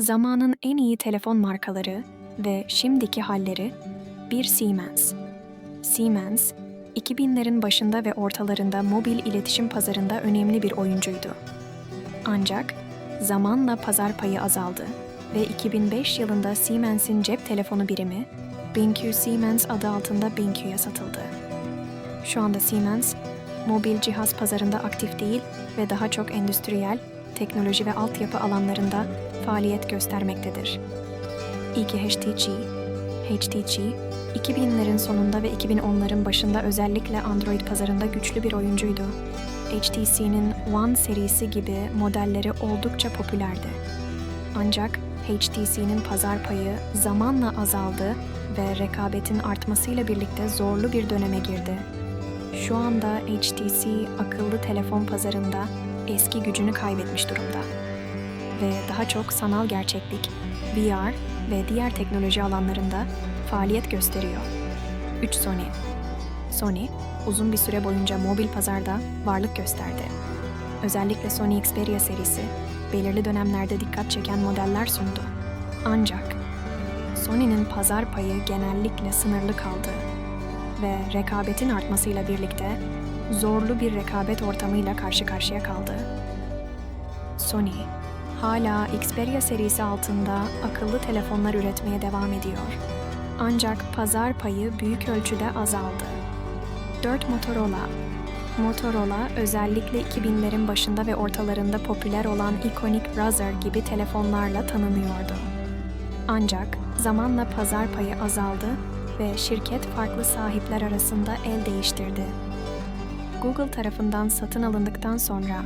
Zamanın en iyi telefon markaları ve şimdiki halleri bir Siemens. Siemens, 2000'lerin başında ve ortalarında mobil iletişim pazarında önemli bir oyuncuydu. Ancak zamanla pazar payı azaldı ve 2005 yılında Siemens'in cep telefonu birimi BenQ Siemens adı altında BenQ'ya satıldı. Şu anda Siemens, mobil cihaz pazarında aktif değil ve daha çok endüstriyel, teknoloji ve altyapı alanlarında faaliyet göstermektedir. HTC, HTC, 2000'lerin sonunda ve 2010'ların başında özellikle Android pazarında güçlü bir oyuncuydu. HTC'nin One serisi gibi modelleri oldukça popülerdi. Ancak HTC'nin pazar payı zamanla azaldı ve rekabetin artmasıyla birlikte zorlu bir döneme girdi. Şu anda HTC akıllı telefon pazarında eski gücünü kaybetmiş durumda ve daha çok sanal gerçeklik, VR ve diğer teknoloji alanlarında faaliyet gösteriyor. 3 Sony Sony, uzun bir süre boyunca mobil pazarda varlık gösterdi. Özellikle Sony Xperia serisi, belirli dönemlerde dikkat çeken modeller sundu. Ancak Sony'nin pazar payı genellikle sınırlı kaldı ve rekabetin artmasıyla birlikte zorlu bir rekabet ortamıyla karşı karşıya kaldı. Sony, hala Xperia serisi altında akıllı telefonlar üretmeye devam ediyor. Ancak pazar payı büyük ölçüde azaldı. 4 Motorola Motorola özellikle 2000'lerin başında ve ortalarında popüler olan ikonik Razr gibi telefonlarla tanınıyordu. Ancak zamanla pazar payı azaldı ve şirket farklı sahipler arasında el değiştirdi. Google tarafından satın alındıktan sonra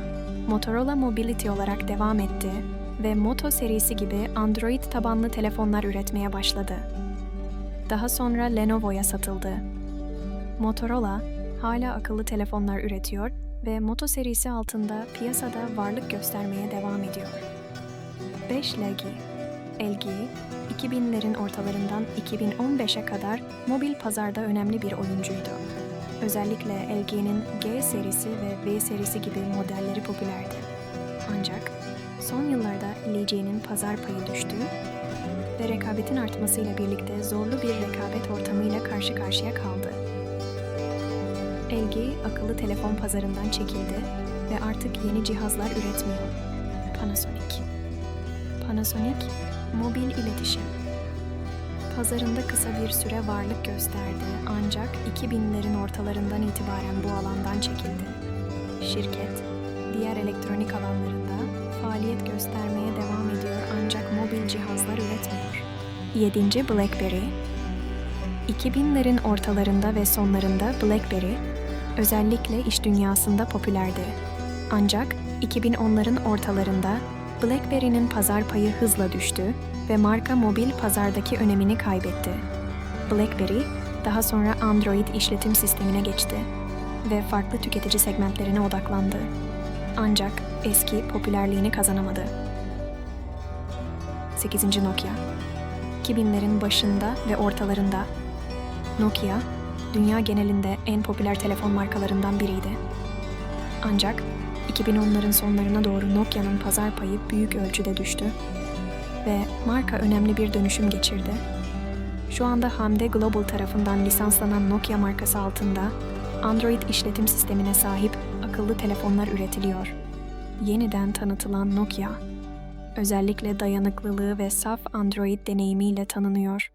Motorola Mobility olarak devam etti ve Moto serisi gibi Android tabanlı telefonlar üretmeye başladı. Daha sonra Lenovo'ya satıldı. Motorola hala akıllı telefonlar üretiyor ve Moto serisi altında piyasada varlık göstermeye devam ediyor. 5 LG LG, 2000'lerin ortalarından 2015'e kadar mobil pazarda önemli bir oyuncuydu. Özellikle LG'nin G serisi ve V serisi gibi modelleri popülerdi. Ancak son yıllarda LG'nin pazar payı düştü ve rekabetin artmasıyla birlikte zorlu bir rekabet ortamıyla karşı karşıya kaldı. LG akıllı telefon pazarından çekildi ve artık yeni cihazlar üretmiyor. Panasonic Panasonic, mobil iletişim. Pazarında kısa bir süre varlık gösterdi ancak 2000'lerin ortalarından itibaren bu alandan çekildi. Şirket, diğer elektronik alanlarında faaliyet göstermeye devam ediyor ancak mobil cihazlar üretmiyor. 7. BlackBerry 2000'lerin ortalarında ve sonlarında BlackBerry özellikle iş dünyasında popülerdi. Ancak 2010'ların ortalarında BlackBerry'nin pazar payı hızla düştü ve marka mobil pazardaki önemini kaybetti. BlackBerry daha sonra Android işletim sistemine geçti ve farklı tüketici segmentlerine odaklandı. Ancak eski popülerliğini kazanamadı. 8. Nokia 2000'lerin başında ve ortalarında Nokia, dünya genelinde en popüler telefon markalarından biriydi. Ancak 2010'ların sonlarına doğru Nokia'nın pazar payı büyük ölçüde düştü ve marka önemli bir dönüşüm geçirdi. Şu anda Hamde Global tarafından lisanslanan Nokia markası altında Android işletim sistemine sahip akıllı telefonlar üretiliyor. Yeniden tanıtılan Nokia, özellikle dayanıklılığı ve saf Android deneyimiyle tanınıyor.